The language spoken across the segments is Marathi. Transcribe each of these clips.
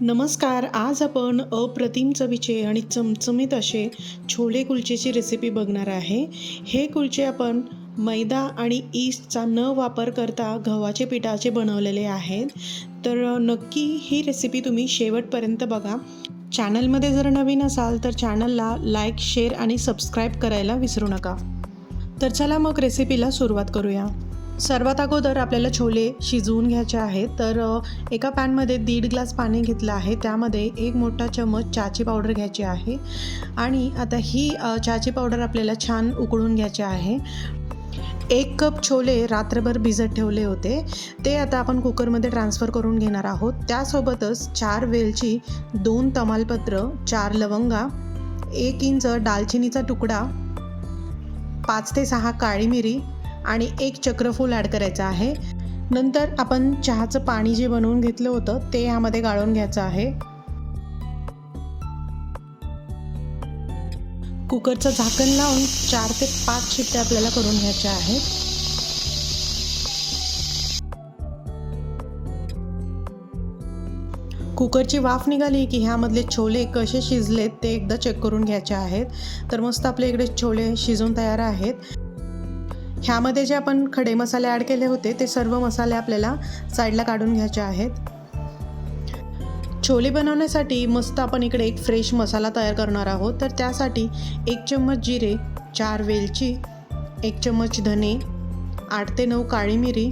नमस्कार आज आपण अप्रतिम चवीचे आणि चमचमीत असे छोले कुलचेची रेसिपी बघणार आहे. हे कुलचे आपण मैदा आणि ईस्टचा न वापर करता गव्हाचे पिठाचे बनवलेले आहेत. तर नक्की ही रेसिपी तुम्ही शेवटपर्यंत बघा. चॅनलमध्ये जर नवीन असाल तर चॅनलला लाईक शेअर आणि सबस्क्राईब करायला विसरू नका. तर चला मग रेसिपीला सुरुवात करूया. सर्वात अगोदर आपल्याला छोले शिजवून घ्यायचे आहेत. तर एका पॅनमध्ये दीड ग्लास पाणी घेतलं आहे. त्यामध्ये एक मोठा चमच चहाची पावडर घ्यायची आहे. आणि आता ही चहाची पावडर आपल्याला छान उकळून घ्यायची आहे. एक कप छोले रात्रभर भिजत ठेवले होते. ते आता आपण कुकरमध्ये ट्रान्सफर करून घेणार आहोत. त्यासोबतच चार वेलची दोन तमालपत्र चार लवंगा एक इंच दालचिनीचा तुकडा पाच ते सहा काळी मिरी आणि एक चक्रफूल ॲड करायचं आहे. नंतर आपण चहाचं पाणी जे बनवून घेतलं होतं ते ह्यामध्ये गाळून घ्यायचं आहे. कुकरचं झाकण लावून चार ते पाच शिट्ट्या आपल्याला करून घ्यायच्या आहेत. कुकरची वाफ निघाली की ह्यामधले छोले कसे शिजलेत ते एकदा चेक करून घ्यायचे आहेत. तर मस्त आपल्या इकडे छोले शिजून तयार आहेत. ह्यामध्ये जे आपण खडे मसाले ॲड केले होते ते सर्व मसाले आपल्याला साईडला काढून घ्यायचे आहेत. छोले बनवण्यासाठी मस्त आपण इकडे एक फ्रेश मसाला तयार करणार आहोत. तर त्यासाठी एक चम्मच जिरे चार वेलची एक चम्मच धने आठ ते नऊ काळी मिरी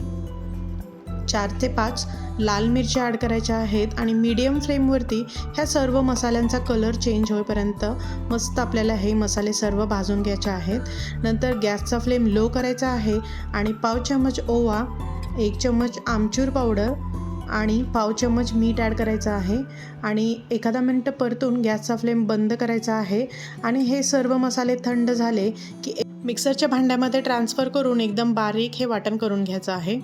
चार ते पाच लाल मिरच्या ॲड करायच्या आहेत आणि मीडियम फ्लेमवरती ह्या सर्व मसाल्यांचा कलर चेंज होईपर्यंत मस्त आपल्याला हे मसाले सर्व भाजून घ्यायचे आहेत. नंतर गॅसचा फ्लेम लो करायचा आहे आणि पाव चम्मच ओवा एक चम्मच आमचूर पावडर आणि पाव चम्मच मीठ ॲड करायचं आहे. आणि एखादा मिनटं परतून गॅसचा फ्लेम बंद करायचा आहे आणि हे सर्व मसाले थंड झाले की मिक्सरच्या भांड्यामध्ये ट्रान्सफर करून एकदम बारीक हे वाटण करून घ्यायचं आहे.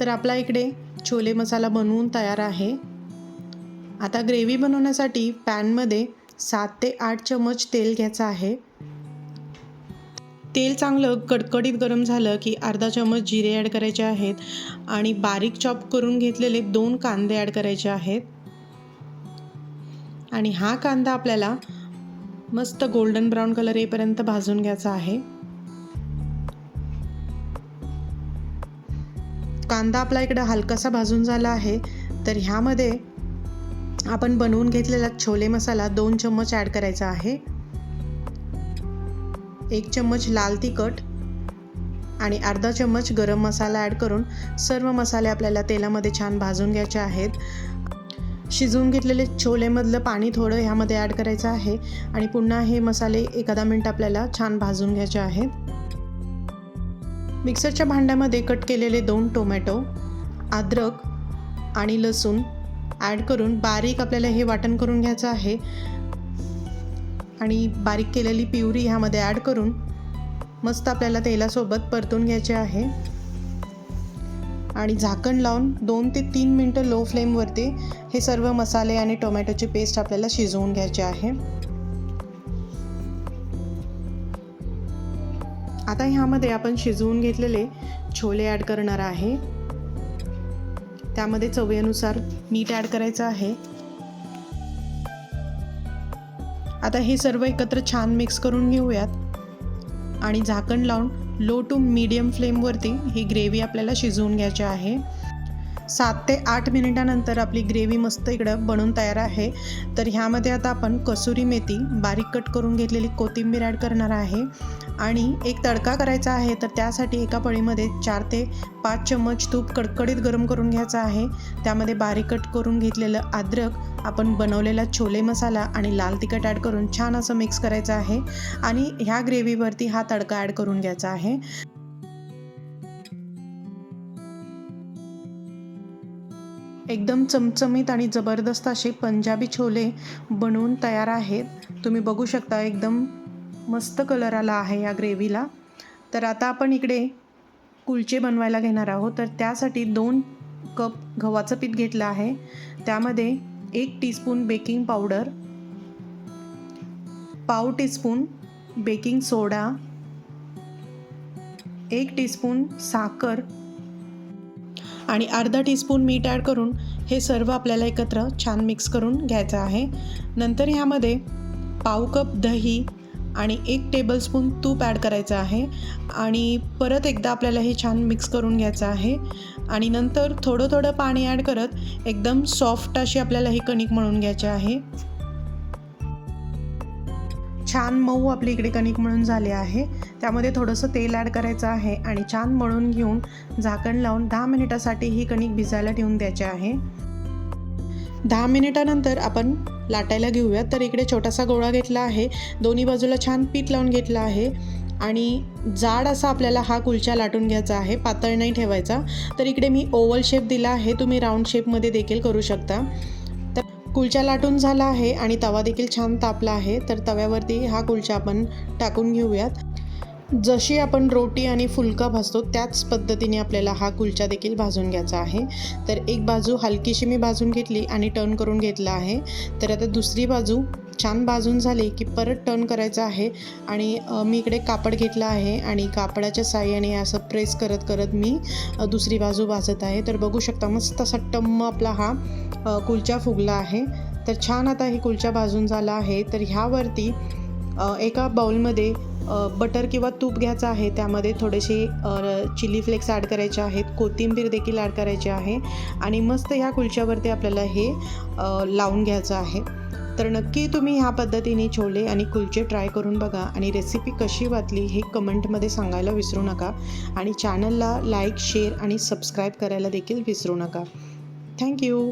तर आपला इकडे छोले मसाला बनवून तयार आहे. आता ग्रेव्ही बनवण्यासाठी पॅनमध्ये सात ते आठ चमच तेल घ्यायचं आहे. तेल चांगलं कडकडीत गरम झालं की अर्धा चमच जिरे ॲड करायचे आहेत आणि बारीक चॉप करून घेतलेले दोन कांदे ॲड करायचे आहेत. आणि हा कांदा आपल्याला मस्त गोल्डन ब्राऊन कलर येईपर्यंत भाजून घ्यायचा आहे. कांदा आपला इकडं हलकासा भाजून झाला आहे तर ह्यामध्ये आपण बनवून घेतलेला छोले मसाला दोन चम्मच ॲड करायचा आहे. एक चम्मच लाल तिखट आणि अर्धा चम्मच गरम मसाला ॲड करून सर्व मसाले आपल्याला तेलामध्ये छान भाजून घ्यायचे आहेत. शिजवून घेतलेले छोलेमधलं पाणी थोडं ह्यामध्ये ॲड करायचं आहे आणि पुन्हा हे मसाले एखादा मिनट आपल्याला छान भाजून घ्यायचे आहेत. मिक्सरच्या भांड्यामध्ये कट केलेले दोन टोमॅटो अद्रक आणि लसूण ॲड करून बारीक आपल्याला हे वाटण करून घ्यायचं आहे. आणि बारीक केलेली पिवरी ह्यामध्ये ॲड करून मस्त आपल्याला तेलासोबत परतून घ्यायचे आहे. आणि झाकण लावून दोन ते तीन मिनटं लो फ्लेमवरती हे सर्व मसाले आणि टोमॅटोची पेस्ट आपल्याला शिजवून घ्यायचे आहे. आता ह्यामध्ये आपण शिजवून घेतलेले छोले ॲड करणार आहे. त्यामध्ये चवीनुसार मीठ ॲड करायचं आहे. आता हे सर्व एकत्र छान मिक्स करून घेऊयात. आणि झाकण लावून लो टू मीडियम फ्लेमवरती ही ग्रेव्ही आपल्याला शिजवून घ्यायची आहे. सात ते आठ मिनिटानंतर आपली ग्रेव्ही मस्त इकडं बनून तयार आहे. तर ह्यामध्ये आता आपण कसुरी मेथी बारीक कट करून घेतलेली कोथिंबीर ॲड करणार आहे. आणि एक तडका करायचा आहे तर त्यासाठी एका पळीमध्ये चार ते पाच चम्मच तूप कडकडीत गरम करून घ्यायचं आहे. त्यामध्ये बारीक कट करून घेतलेलं अद्रक आपण बनवलेला छोले मसाला आणि लाल तिखट ॲड करून छान असं मिक्स करायचं आहे. आणि ह्या ग्रेव्हीवरती हा तडका ॲड करून घ्यायचा आहे. एकदम चमचमीत आणि जबरदस्त असे पंजाबी छोले बनवून तयार आहेत. तुम्ही बघू शकता एकदम मस्त कलर आला आहे या ग्रेव्हीला तर आता आपण इकडे कुलचे बनवायला घेणार आहोत. तर त्यासाठी दोन कप गव्हाचं पीठ घेतलं आहे. त्यामध्ये एक टीस्पून बेकिंग पावडर पाव टीस्पून बेकिंग सोडा एक टीस्पून साखर आणि अर्धा टीस्पून मीठ ॲड करून हे सर्व आपल्याला एकत्र छान मिक्स करून घ्यायचं आहे. नंतर ह्यामध्ये पाव कप दही आणि एक टेबलस्पून तूप ॲड करायचं आहे. आणि परत एकदा आपल्याला हे छान मिक्स करून घ्यायचं आहे. आणि नंतर थोडं थोडं पाणी ॲड करत एकदम सॉफ्ट अशी आपल्याला ही कणिक मळून घ्यायची आहे. छान मऊ आपली इकडे कणिक मळून झाली आहे. त्यामध्ये थोडंसं तेल ॲड करायचं आहे आणि छान मळून घेऊन झाकण लावून दहा मिनिटासाठी ही कणिक भिजायला ठेवून द्यायची आहे. दहा मिनिटानंतर आपण लाटायला घेऊयात. तर इकडे छोटासा गोळा घेतला आहे. दोन्ही बाजूला छान पीठ लावून घेतलं आहे. आणि जाड असा आपल्याला हा कुलचा लाटून घ्यायचा आहे. पातळ नाही ठेवायचा. तर इकडे मी ओवल शेप दिला आहे. तुम्ही राऊंड शेपमध्ये देखील करू शकता. कुलचा लाटून झाला आहे आणि तवा देखील छान तापला आहे तर तव्यावरती हा कुलचा आपण टाकून घेऊयात. जशी आपण रोटी आणि फुलका भाजतो त्याच पद्धतीने आपल्याला हा कुलचा देखील भाजून घ्यायचा आहे. तर एक बाजू हलकीशी मी भाजून घेतली आणि टर्न करून घेतला आहे. तर आता दुसरी बाजू छान भाजून झाली की परत टर्न करायचं आहे आणि मी इकडे कापड घेतला आहे आणि कापडाच्या साह्याने असं प्रेस करत करत मी दुसरी बाजू भाजत आहे. तर बघू शकता मस्त असा टम्म आपला हा कुलचा फुगला आहे. तर छान आता ही कुलचा भाजून झाला आहे. तर ह्यावरती एका बाउलमध्ये बटर किंवा तूप घ्यायचं आहे. त्यामध्ये थोडेसे चिली फ्लेक्स ॲड करायचे आहेत. कोथिंबीर देखील ॲड करायची आहे. आणि मस्त ह्या कुलच्यावरती आपल्याला हे लावून घ्यायचं आहे. तर नक्की तुम्ही ह्या पद्धतीने छोले आणि कुलचे ट्राय करून बघा. आणि रेसिपी कशी वाटली हे कमेंटमध्ये सांगायला विसरू नका. आणि चॅनलला लाईक शेअर आणि सबस्क्राईब करायला देखील विसरू नका. थँक्यू